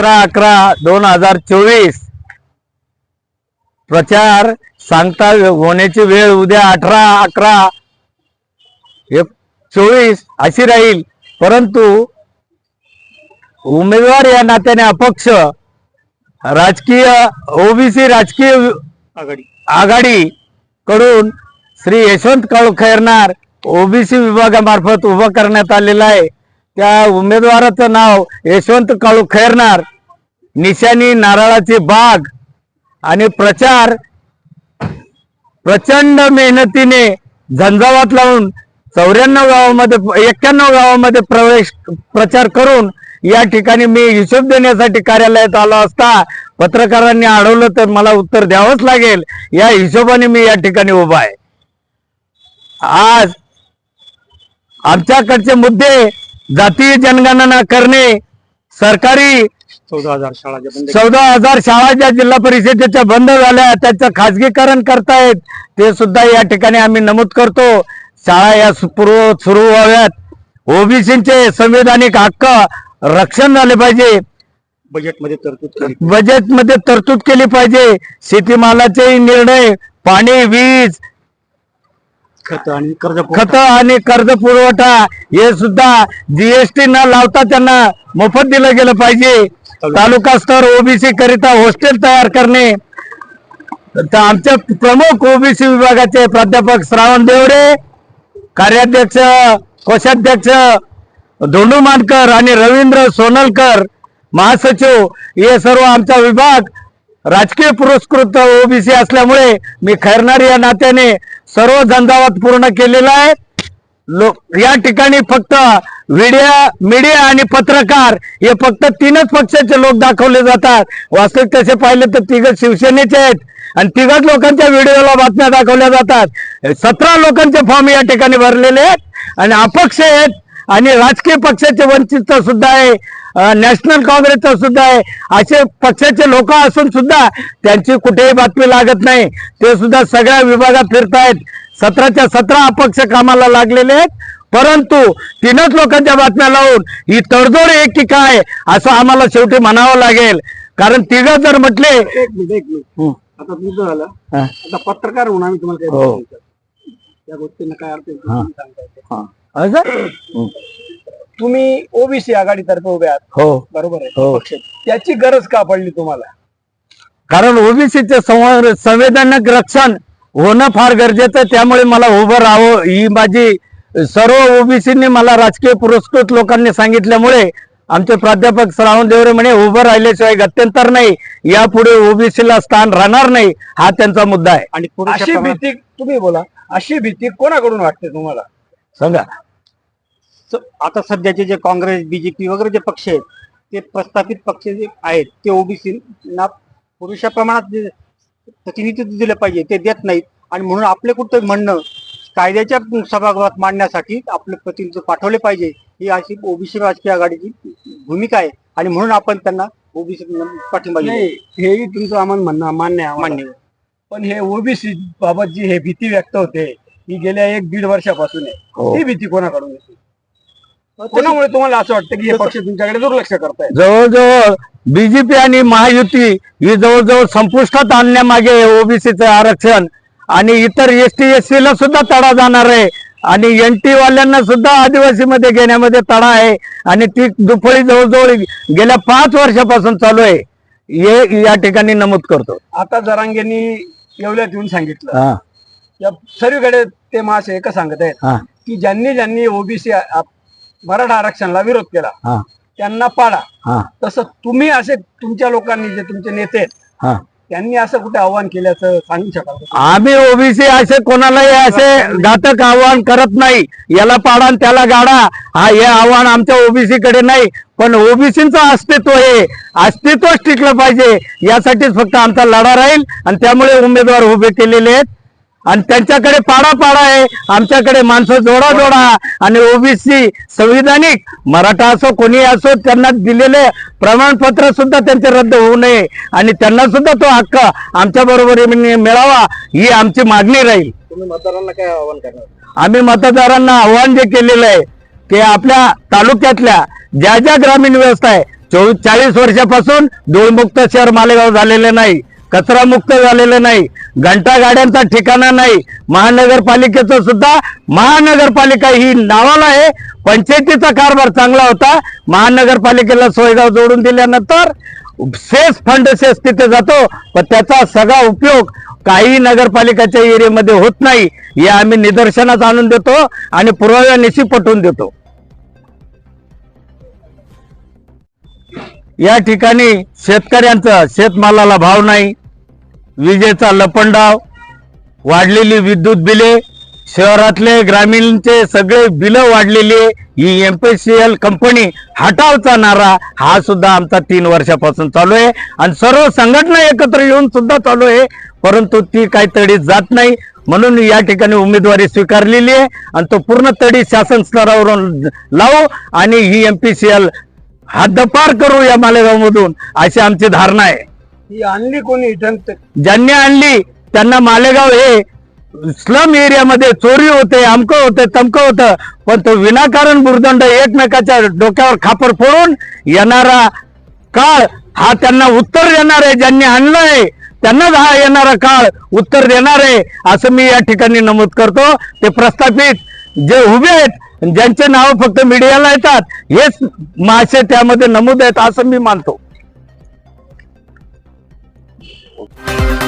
सतरा अकरा दोन हजार चोवीस. प्रचार सांगता होण्याची वेळ उद्या अठरा अकरा. एक चोवीस अशी राहील. परंतु उमेदवार या नात्याने अपक्ष. राजकीय ओबीसी राजकीय आघाडी. आघाडी कडून श्री यशवंत काळू खैरनार ओबीसी विभागामार्फत उभं करण्यात आलेलं आहे. त्या उमेदवाराचं नाव यशवंत काळू खैरनार निशाणी नारळाची बाग आणि प्रचार प्रचंड मेहनतीने झंझावात लावून चौऱ्याण्णव गावामध्ये एक्क्याण्णव गावामध्ये प्रवेश प्रचार करून या ठिकाणी मी हिशोब देण्यासाठी कार्यालयात आलो असता पत्रकारांनी अडवलं तर मला उत्तर द्यावंच लागेल. या हिशोबाने मी या ठिकाणी उभा आहे. आज आमच्याकडचे मुद्दे जातीय जनगणना करणे सरकारी चौदा हजार शाळा ज्या बंद चौदा हजार शाळा ज्या जिल्हा परिषदेच्या बंद झाल्या. त्याचं खाजगीकरण करतायत. ते सुद्धा या ठिकाणी आम्ही नमूद करतो. शाळा या पूर्व सुरू व्हाव्यात. ओबीसीचे संविधानिक हक्क रक्षण झाले पाहिजे. बजेटमध्ये तरतूद केली बजेटमध्ये तरतूद केली पाहिजे. शेतीमालाचे निर्णय पाणी वीज खत आणि कर्ज खत आणि कर्ज पुरवठा हे सुद्धा जीएसटी न लावता त्यांना मोफत दिलं गेलं पाहिजे. तालुका स्तर ओबीसी करिता हॉस्टेल तयार करणे. तर आमचे प्रमुख ओबीसी विभागाचे प्राध्यापक श्रावण देवडे कार्याध्यक्ष कोषाध्यक्ष धोंडू मानकर आणि रवींद्र सोनलकर महासचिव हे सर्व आमचा विभाग राजकीय पुरस्कृत ओबीसी असल्यामुळे मी खैरनार या नात्याने सर्व झंझावात पूर्ण केलेला आहे. लोक या ठिकाणी फक्त मीडिया मीडिया आणि पत्रकार हे फक्त तीनच पक्षाचे लोक दाखवले जातात. वास्तविक तसे पाहिले तर तिघ शिवसेनेचे आहेत आणि तिघच लोकांच्या व्हिडिओला बातम्या दाखवल्या जातात. सतरा लोकांचे फॉर्म या ठिकाणी भरलेले आहेत आणि अपक्ष आहेत आणि राजकीय पक्षाचे वंचित सुद्धा आहे नॅशनल काँग्रेसचं सुद्धा आहे असे पक्षाचे लोक असून सुद्धा त्यांची कुठेही बातमी लागत नाही. ते सुद्धा सगळ्या विभागात फिरतायत. सतराच्या सतरा अपक्ष कामाला लागलेले आहेत. परंतु तीनच लोकांच्या बातम्या लावून ही तडजोड आहे की काय असं आम्हाला शेवटी म्हणावं लागेल. कारण तिघ जर म्हटले एक एक आता झालं. आता पत्रकार म्हणून आम्ही तुम्हाला हो. त्या गोष्टींना काय अर्थ हा. तुम्ही ओबीसी आघाडीतर्फे उभे आहात. हो. बरोबर आहे. हो. पक्ष. त्याची गरज का पडली तुम्हाला? कारण ओबीसीचे संवेदनक रक्षण होणं फार गरजेचं आहे. त्यामुळे मला उभं राहावं. ही माझी सर्व ओबीसींनी मला राजकीय पुरस्कृत लोकांनी सांगितल्यामुळे आमचे प्राध्यापक श्रावण देवरे म्हणे उभं राहिल्याशिवाय गत्यंतर नाही. यापुढे ओबीसीला स्थान राहणार नाही. हा त्यांचा मुद्दा आहे. आणि अशी भीती तुम्ही बोला. अशी भीती कोणाकडून वाटते तुम्हाला? सांगा आता सध्याचे जे काँग्रेस बीजेपी वगैरे जे पक्ष आहेत ते प्रस्थापित पक्ष जे आहेत ते ओबीसी ना पुरुषा प्रमाणात जे प्रतिनिधित्व दिलं पाहिजे ते देत नाहीत आणि म्हणून आपले कुठं म्हणणं कायद्याच्या सभागृहात मांडण्यासाठी आपले प्रतिनिधित्व पाठवले पाहिजे ही अशी ओबीसी राजकीय आघाडीची भूमिका आहे आणि म्हणून आपण त्यांना ओबीसी पाठिंबा हेही तुमचं आम्हाला म्हणणं मान्य. मान्य आहे. पण हे ओबीसी बाबत जी हे भीती व्यक्त होते ही गेल्या एक दीड वर्षापासून आहे. हो. ती भीती कोणाकडून येते? कोणामुळे तुम्हाला असं वाटतं की हे पक्ष तुमच्याकडे दुर्लक्ष करतायत? जवळजवळ बीजेपी आणि महायुती ही जवळजवळ संपुष्टात आणण्यामागे ओबीसीचं आरक्षण. आणि इतर एस टी एस ला सुद्धा तडा जाणार आहे. आणि एन टी वाल्यांना सुद्धा आदिवासी मध्ये घेण्यामध्ये तडा आहे. आणि ती दुफळी जवळजवळ गेल्या पाच वर्षापासून चालू आहे. हे या ठिकाणी नमूद करतो. आता जरांगेंनी येवल्यात येऊन सांगितलं. हा. या सर्वीकडे ते मासे एकच सांगत आहेत की ज्यांनी ज्यांनी ओबीसी मराठा आरक्षणाला विरोध केला हा. त्यांना पाडा. हा. तसं तुम्ही असे तुमच्या लोकांनी जे तुमचे नेते आहेत हा. त्यांनी असं कुठे आव्हान केल्याचं सांगू शकाल का? आम्ही ओबीसी असे कोणालाही असे घातक आव्हान करत नाही. याला पाडा आणि त्याला गाडा. हा हे आव्हान आमच्या ओबीसी कडे नाही पण ओबीसीचं अस्तित्व हे. अस्तित्वच टिकलं पाहिजे. यासाठीच फक्त आमचा लढा राहील आणि त्यामुळे उमेदवार उभे केलेले आहेत. आणि त्यांच्याकडे पाडा पाडा आहे. आमच्याकडे माणसं जोडा जोडा आणि ओबीसी संविधानिक मराठा असो कोणी असो त्यांना दिलेले प्रमाणपत्र सुद्धा त्यांचे रद्द होऊ नये. आणि त्यांना सुद्धा तो हक्क आमच्या बरोबरीने मिळावा ही आमची मागणी राहील. मतदारांना काय आव्हान करणार? आम्ही मतदारांना आव्हान जे केलेलं आहे की आपल्या तालुक्यातल्या ज्या ज्या ग्रामीण व्यवस्था आहे चोवीस चाळीस वर्षापासून धूळमुक्त शहर मालेगाव झालेलं नाही. कचरा मुक्त झालेलं नाही. घंटा गाड्यांचा ठिकाणा नाही. महानगरपालिकेचं सुद्धा महानगरपालिका ही नावाला आहे. पंचायतीचा कारभार चांगला होता. महानगरपालिकेला सोयगाव जोडून दिल्यानंतर सेस फंड सेस तिथे जातो. पण त्याचा सगळा उपयोग काही नगरपालिकाच्या एरियामध्ये होत नाही. हे आम्ही निदर्शनात आणून देतो आणि पुराव्यानिशी पटवून देतो. या ठिकाणी शेतकऱ्यांचा शेतमालाला भाव नाही. विजेचा लपंडाव वाढलेली विद्युत बिले शहरातले ग्रामीणचे सगळे बिलं वाढलेली पी सी एल कंपनी हटावचा नारा हा सुद्धा आमचा तीन वर्षापासून चालू आहे. आणि सर्व संघटना एकत्र येऊन सुद्धा चालू आहे. परंतु ती काही तडीत जात नाही. म्हणून या ठिकाणी उमेदवारी स्वीकारलेली आहे. आणि तो पूर्ण तडी शासन स्तरावरून लावू आणि ही एम पी सी एल हद्दपार करू या मालेगावमधून अशी आमची धारणा आहे. ही आणली कोणी ज्यांनी आणली त्यांना मालेगाव हे स्लम एरियामध्ये चोरी होते अमकं होते तमकं होतं. पण तो विनाकारण बुरदंड एकमेकाच्या डोक्यावर खापर फोडून येणारा काळ हा त्यांना उत्तर देणार आहे. ज्यांनी आणलंय त्यांनाच हा येणारा काळ उत्तर देणार आहे असं मी या ठिकाणी नमूद करतो. ते प्रस्थापित जे उभे आहेत ज्यांचे नाव फक्त मीडियाला येतात हेच मासे त्यामध्ये नमूद आहेत असं मी मानतो. Bye.